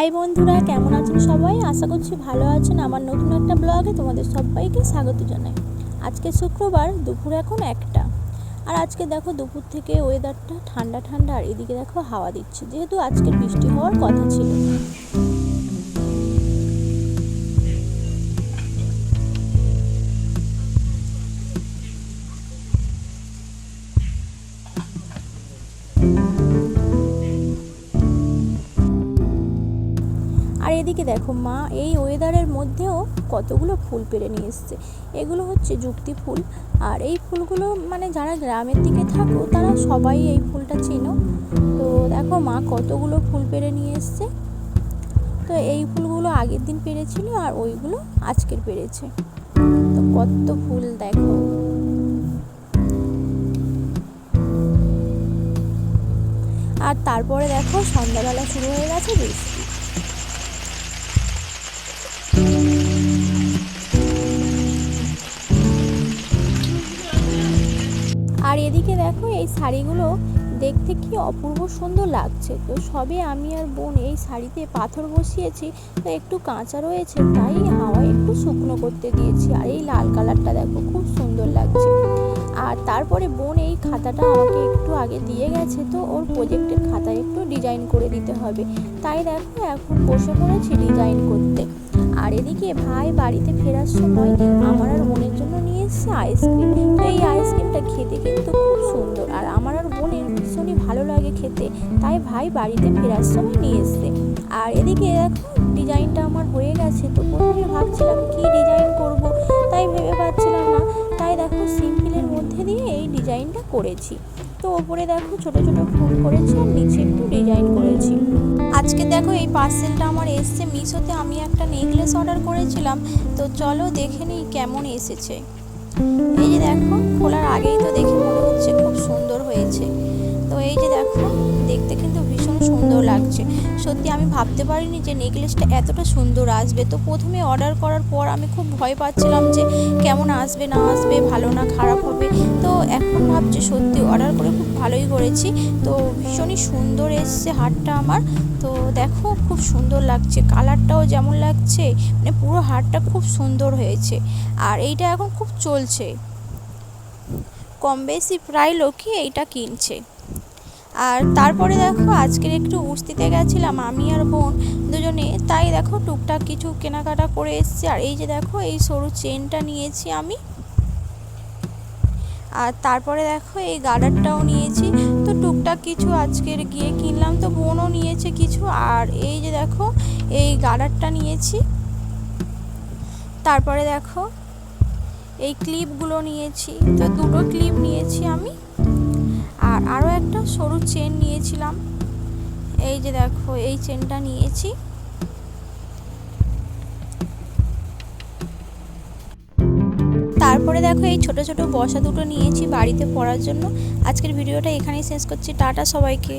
High বন্ধুরা, কেমন আছেন সবাই? আশা করছি ভালো আছেন। আমার নতুন একটা ব্লগে তোমাদের সবাইকে স্বাগত জানাই। আজকে শুক্রবার, দুপুর এখন একটা। আর আজকে দেখো দুপুর থেকে ওয়েদারটা ঠান্ডা ঠান্ডা, আর এদিকে দেখো হাওয়া দিচ্ছে। যেহেতু আজকের বৃষ্টি হওয়ার কথা ছিল। আর এদিকে দেখো মা, এই ওয়েদারের মধ্যেও কতগুলো ফুল পেরে নিয়ে এসছে। এগুলো হচ্ছে যুক্তি ফুল। আর এই ফুলগুলো মানে যারা গ্রামের দিকে থাকো, তারা সবাই এই ফুলটা চেনো। তো দেখো মা, কতগুলো ফুল পেরে নিয়ে এসছে। তো এই ফুলগুলো আগের দিন পেরেছিল আর ওইগুলো আজকের পেরেছে। তো কত ফুল দেখো। আর তারপরে দেখো সন্ধ্যাবেলা শুরু হয়ে গেছে বৃষ্টি। আর এদিকে দেখো, এই শাড়িগুলো দেখতে কি অপূর্ব সুন্দর লাগছে। তো সবে আমি আর বোন এই শাড়িতে পাথর বসিয়েছি, তো একটু কাঁচা রয়েছে, তাই হাওয়া একটু শুকনো করতে দিয়েছি। আর এই লাল কালারটা দেখো, খুব সুন্দর লাগছে। আর তারপরে বোন এই খাতাটা আমাকে একটু আগে দিয়ে গেছে, তো ওর প্রজেক্টের খাতায় একটু ডিজাইন করে দিতে হবে। তাই দেখো, এখন বসে পড়েছি ডিজাইন করতে। আর এদিকে ভাই বাড়িতে ফেরার সময় আমার আর এসছে আইসক্রিম তো এই আইসক্রিমটা খেতে কিন্তু খুব সুন্দর। আর আমার আর বোনের ভীষণই ভালো লাগে খেতে। তাই ভাই বাড়িতে ফেরার সময় নিয়ে এসছে। আর এদিকে দেখো, ডিজাইনটা আমার হয়ে গেছে। তো প্রথমে ভাবছিলাম কি ডিজাইন করব, তাই ভেবে পাচ্ছিলাম না। তাই দেখো, সিম্পলের মধ্যে দিয়ে এই ডিজাইনটা করেছি। তো ওপরে দেখো, ছোট ছোট ফুল করেছি আর নিচে একটু ডিজাইন করেছি। আজকে দেখো, এই পার্সেলটা আমার এসছে মিশোতে। আমি একটা নেকলেস অর্ডার করেছিলাম। তো চলো দেখে নিই কেমন এসেছে। এই যে দেখো, খোলার আগেই তো দেখে মনে হচ্ছে খুব সুন্দর হয়েছে। তো এই যে দেখো, দেখতে কিন্তু সুন্দর লাগছে। সত্যি আমি ভাবতে পারিনি যে নেকলেসটা এতটা সুন্দর আসবে। তো প্রথমে অর্ডার করার পর আমি খুব ভয় পাচ্ছিলাম যে কেমন আসবে, না আসবে, ভালো না খারাপ হবে। তো এখন ভাবছি সত্যি অর্ডার করে খুব ভালোই করেছি। তো ভীষণই সুন্দর এসছে হারটা আমার। তো দেখো, খুব সুন্দর লাগছে। কালারটাও যেমন লাগছে মানে পুরো হারটা খুব সুন্দর হয়েছে। আর এইটা এখন খুব চলছে। কম বেশি প্রায় লোকই এইটা কিনছে। আর তারপরে দেখো আজকের একটু উস্তিতে গেছিলাম, আমি আর বোন দুজনে। তাই দেখো টুকটাক কিছু কেনাকাটা করে এসছি। আর এই যে দেখো, এই সরু চেনটা নিয়েছি আমি। আর তারপরে দেখো এই গার্ডারটাও নিয়েছি। তো টুকটাক কিছু আজকের গিয়ে কিনলাম, তো বোনও নিয়েছে কিছু। আর এই যে দেখো, এই গার্ডারটা নিয়েছি। তারপরে দেখো, এই ক্লিপগুলো নিয়েছি। তো দুটো ক্লিপ নিয়েছি আমি। আর আরও একটা সরু চেন নিয়েছিলাম। এই যে দেখো, এই চেনটা নিয়েছি। তারপরে দেখো এই ছোট ছোট বসা দুটো নিয়েছি বাড়িতে পড়ার জন্য। আজকের ভিডিওটা এখানেই শেষ করছি। টাটা সবাইকে।